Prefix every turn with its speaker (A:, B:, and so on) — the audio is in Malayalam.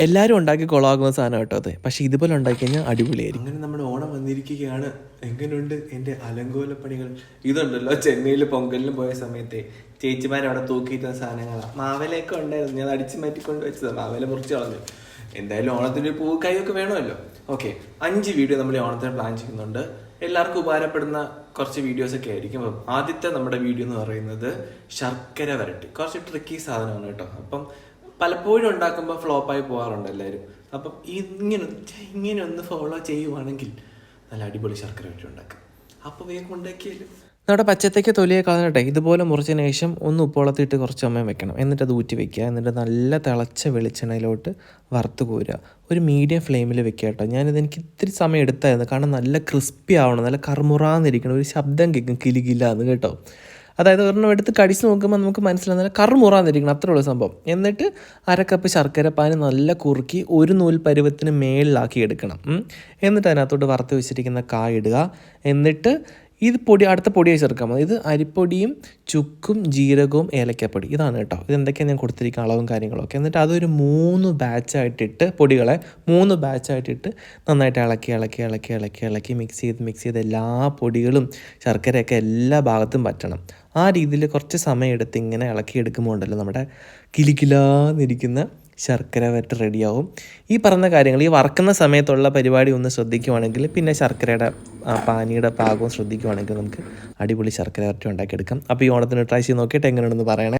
A: എല്ലാവരും ഉണ്ടാക്കി കൊളാകുന്ന സാധനം കേട്ടോ അത്. പക്ഷേ ഇതുപോലെ ഉണ്ടാക്കി കഴിഞ്ഞാൽ അടിപൊളിയായിരിക്കും. അങ്ങനെ നമ്മുടെ ഓണം വന്നിരിക്കുകയാണ്. എങ്ങനെയുണ്ട് എന്റെ അലങ്കോല പണികൾ? ഇതുണ്ടല്ലോ ചെന്നൈയിൽ പൊങ്കലിന് പോയ സമയത്തെ ചേച്ചിമാർ അവിടെ തൂക്കിയിട്ട സാധനങ്ങളാണ് മാവേലയൊക്കെ ഉണ്ടായിരുന്നു. ഞാൻ അടിച്ചു മാറ്റിക്കൊണ്ട് വെച്ചത്. മാവല മുറിച്ച് കളഞ്ഞു. എന്തായാലും ഓണത്തിന് പൂ കൈയൊക്കെ വേണമല്ലോ. ഓക്കെ അഞ്ച് വീഡിയോ നമ്മൾ ഓണത്തിന് പ്ലാൻ ചെയ്യുന്നുണ്ട്. എല്ലാവർക്കും ഉപകാരപ്പെടുന്ന കുറച്ച് വീഡിയോസ് ഒക്കെ ആയിരിക്കും. അപ്പം ആദ്യത്തെ നമ്മുടെ വീഡിയോ എന്ന് പറയുന്നത് ശർക്കര വരട്ടി. കുറച്ച് ട്രിക്കി സാധനമാണ് കേട്ടോ. അപ്പം പലപ്പോഴും ഉണ്ടാക്കുമ്പോൾ ഫ്ലോപ്പായി പോകാറുണ്ട് എല്ലാവരും. അപ്പം ഇങ്ങനെ ഇങ്ങനെ ഒന്ന് ഫോളോ ചെയ്യുവാണെങ്കിൽ നല്ല അടിപൊളി ശർക്കര വരട്ടി ഉണ്ടാക്കാം. അപ്പോൾ വേഗം ഉണ്ടാക്കിയാലും നമ്മുടെ പച്ചത്തേക്ക് തൊലിയെ കളഞ്ഞിട്ടെ ഇതുപോലെ മുറിച്ചതിന് ശേഷം ഒന്ന് ഉപ്പോളത്തിട്ട് കുറച്ച് സമയം വെക്കണം. എന്നിട്ട് അത് ഊറ്റി വെക്കുക. എന്നിട്ട് നല്ല തിളച്ച വെളിച്ചെണ്ണയിലോട്ട് വറുത്ത് കോരുക. ഒരു മീഡിയം ഫ്ലെയിമിൽ വെക്കുക കേട്ടോ. ഞാനിത് എനിക്ക് ഇത്തിരി സമയം എടുത്തായിരുന്നു. കാരണം നല്ല ക്രിസ്പി ആവണം. നല്ല കറുമുറാന്നിരിക്കണം. ഒരു ശബ്ദം കേൾക്കും. കിലികില്ലാന്ന് കേട്ടോ. അതായത് ഒരെണ്ണം എടുത്ത് കടിച്ച് നോക്കുമ്പോൾ നമുക്ക് മനസ്സിലാകുന്ന കറുമുറാന്നിരിക്കണം അത്രേ ഉള്ള സംഭവം. എന്നിട്ട് അര കപ്പ് ശർക്കര പാന് നല്ല കുറുക്കി ഒരു നൂൽ പരുവത്തിന് മേളിലാക്കി എടുക്കണം. എന്നിട്ട് അതിനകത്തോട്ട് വറുത്ത് വെച്ചിരിക്കുന്ന കായ ഇടുക. എന്നിട്ട് ഇത് പൊടി അടുത്ത പൊടിയായി ചേർക്കാം. ഇത് അരിപ്പൊടിയും ചുക്കും ജീരകവും ഏലക്കപ്പൊടി. ഇതാണ് കേട്ടോ. ഇത് എന്തൊക്കെയാണ് ഞാൻ കൊടുത്തിരിക്കുന്ന അളവും കാര്യങ്ങളൊക്കെ. എന്നിട്ട് അതൊരു മൂന്ന് ബാച്ചായിട്ടിട്ട് പൊടികളെ മൂന്ന് ബാച്ചായിട്ടിട്ട് നന്നായിട്ട് ഇളക്കി ഇളക്കി ഇളക്കി ഇളക്കി ഇളക്കി മിക്സ് ചെയ്ത് മിക്സ് ചെയ്ത് എല്ലാ പൊടികളും ശർക്കരയൊക്കെ എല്ലാ ഭാഗത്തും പറ്റണം. ആ രീതിയിൽ കുറച്ച് സമയം എടുത്ത് ഇങ്ങനെ ഇളക്കി എടുക്കുമ്പോൾ ഉണ്ടല്ലോ നമ്മുടെ കിലിക്കിലാന്നിരിക്കുന്ന ശർക്കര വരട്ട് റെഡിയാവും. ഈ പറഞ്ഞ കാര്യങ്ങൾ ഈ വറക്കുന്ന സമയത്തുള്ള പരിപാടി ഒന്ന് ശ്രദ്ധിക്കുവാണെങ്കിൽ പിന്നെ ശർക്കരയുടെ ആ, പാനിയുടെ പാകവും ശ്രദ്ധിക്കുവാണെങ്കിൽ നമുക്ക് അടിപൊളി ശർക്കര വരട്ടി ഉണ്ടാക്കിയെടുക്കാം. അപ്പോൾ ഈ ഓണത്തിന് ട്രൈ ചെയ്ത് നോക്കിയിട്ട് എങ്ങനെയുണ്ടെന്ന് പറയണേ.